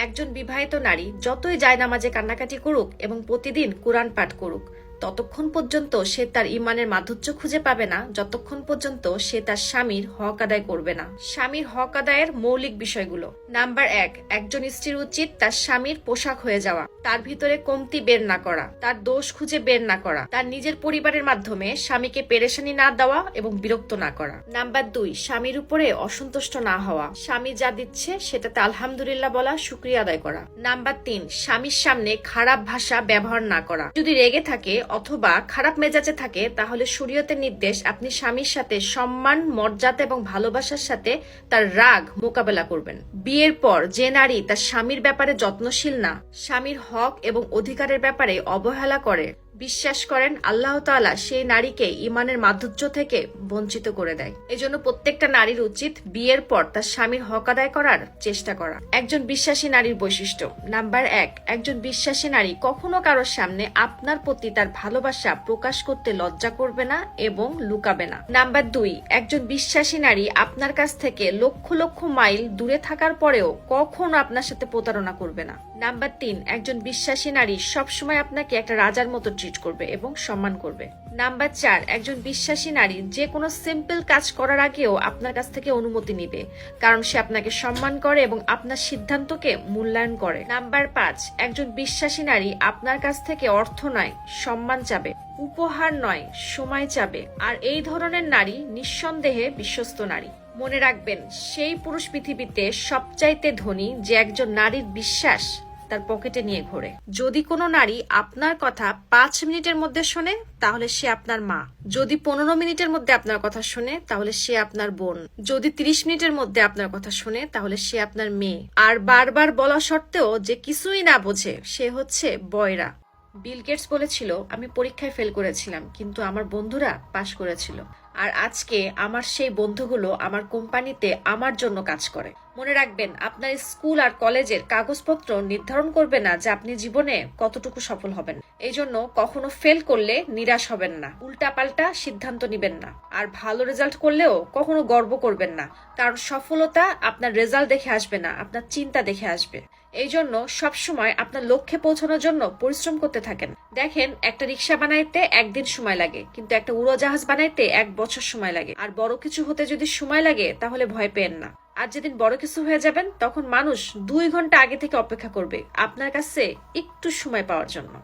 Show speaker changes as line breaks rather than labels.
একজন বিবাহিত নারী যতই জায়নামাজে কান্নাকাটি করুক এবং প্রতিদিন কোরআন পাঠ করুক ততক্ষণ পর্যন্ত সে তার ইমানের মাধুর্য খুঁজে পাবে না, যতক্ষণ পর্যন্ত সে তার স্বামীর হক আদায় করবে না। স্বামীর হক আদায়ের মৌলিক বিষয়গুলো। নাম্বার এক, একজন স্ত্রীর উচিত তার স্বামীর পোশাক হয়ে যাওয়া, তার ভিতরে কমতি বের না করা, তার দোষ খুঁজে বের না করা, তার নিজের পরিবারের মাধ্যমে স্বামীকে পেরেশানি না দেওয়া এবং বিরক্ত না করা। নাম্বার দুই, স্বামীর উপরে অসন্তুষ্ট না হওয়া, স্বামী যা দিচ্ছে সেটাতে আলহামদুলিল্লাহ বলা শুক্রিয়া আদায় করা। নাম্বার তিন, স্বামীর সামনে খারাপ ভাষা ব্যবহার না করা। যদি রেগে থাকে অথবা খারাপ মেজাজে থাকে, তাহলে শরীয়তের নির্দেশ আপনি স্বামীর সাথে সম্মান, মর্যাদা এবং ভালোবাসার সাথে তার রাগ মোকাবেলা করবেন। বিয়ের পর যে নারী তার স্বামীর ব্যাপারে যত্নশীল না, স্বামীর হক এবং অধিকারের ব্যাপারে অবহেলা করে বিশ্বাস করেন আল্লাহ তাআলা সেই নারীকে ইমানের মাধুর্য থেকে বঞ্চিত করে দেয়। এজন্য প্রত্যেকটা নারীর উচিত বিয়ের পর তার স্বামীর হক আদায় করার চেষ্টা করা। একজন বিশ্বাসী নারীর বৈশিষ্ট্য। নাম্বার এক, একজন বিশ্বাসী নারী কখনো কারোর সামনে আপনার প্রতি তার ভালোবাসা প্রকাশ করতে লজ্জা করবে না এবং লুকাবে না। নাম্বার দুই, একজন বিশ্বাসী নারী আপনার কাছ থেকে লক্ষ লক্ষ মাইল দূরে থাকার পরেও কখনো আপনার সাথে প্রতারণা করবে না। নাম্বার তিন, একজন বিশ্বাসী নারী সবসময় আপনাকে একটা রাজার মতো ট্রিট করবে এবং সম্মান করবে। নাম্বার চার, একজন বিশ্বাসী নারী যে কোনো সিম্পল কাজ করার আগেও আপনার কাছ থেকে অনুমতি নিবে, কারণ সে আপনাকে সম্মান করে এবং আপনার সিদ্ধান্তকে মূল্যায়ন করে। নাম্বার পাঁচ, একজন বিশ্বাসী নারী আপনার কাছ থেকে অর্থ নয়, সম্মান চাবে, উপহার নয়, সময় চাবে, আর এই ধরনের নারী নিঃসন্দেহে বিশ্বস্ত নারী। মনে রাখবেন, সেই পুরুষ পৃথিবীতে সবচাইতে ধনী যে একজন নারীর বিশ্বাস তার পকেটে নিয়ে ঘোরে। যদি কোনো নারী আপনার কথা পাঁচ মিনিটের মধ্যে শোনে, তাহলে সে আপনার মা। যদি পনেরো মিনিটের মধ্যে আপনার কথা শুনে, তাহলে সে আপনার বোন। যদি তিরিশ মিনিটের মধ্যে আপনার কথা শুনে, তাহলে সে আপনার মেয়ে। আর বারবার বলা সত্ত্বেও যে কিছুই না বোঝে, সে হচ্ছে বয়রা। বিল গেটস বলেছিল, আমি পরীক্ষায় ফেল করেছিলাম, কিন্তু আমার বন্ধুরা পাশ করেছিল। আর আজকে আমার সেই বন্ধুগুলো আমার কোম্পানিতে আমার জন্য কাজ করে। মনে রাখবেন, আপনার স্কুল আর কলেজের কাগজপত্র নির্ধারণ করবে না যে আপনি জীবনে কতটুকু সফল হবেন। এই জন্য কখনো ফেল করলে নিরাশ হবেন না, উল্টাপাল্টা সিদ্ধান্ত নিবেন না। আর ভালো রেজাল্ট করলেও কখনো গর্ব করবেন না, কারণ সফলতা আপনার রেজাল্ট দেখে আসবে না, আপনার চিন্তা দেখে আসবে। এই জন্য সবসময় আপনার লক্ষ্যে পৌঁছানোর জন্য পরিশ্রম করতে থাকেন। দেখেন, একটা রিক্সা বানাইতে একদিন সময় লাগে, কিন্তু একটা উড়োজাহাজ বানাইতে এক বছর সময় লাগে। আর বড় কিছু হতে যদি সময় লাগে, তাহলে ভয় পেন না। আর যেদিন বড় কিছু হয়ে যাবেন, তখন মানুষ দুই ঘণ্টা আগে থেকে অপেক্ষা করবে আপনার কাছে একটু সময় পাওয়ার জন্য।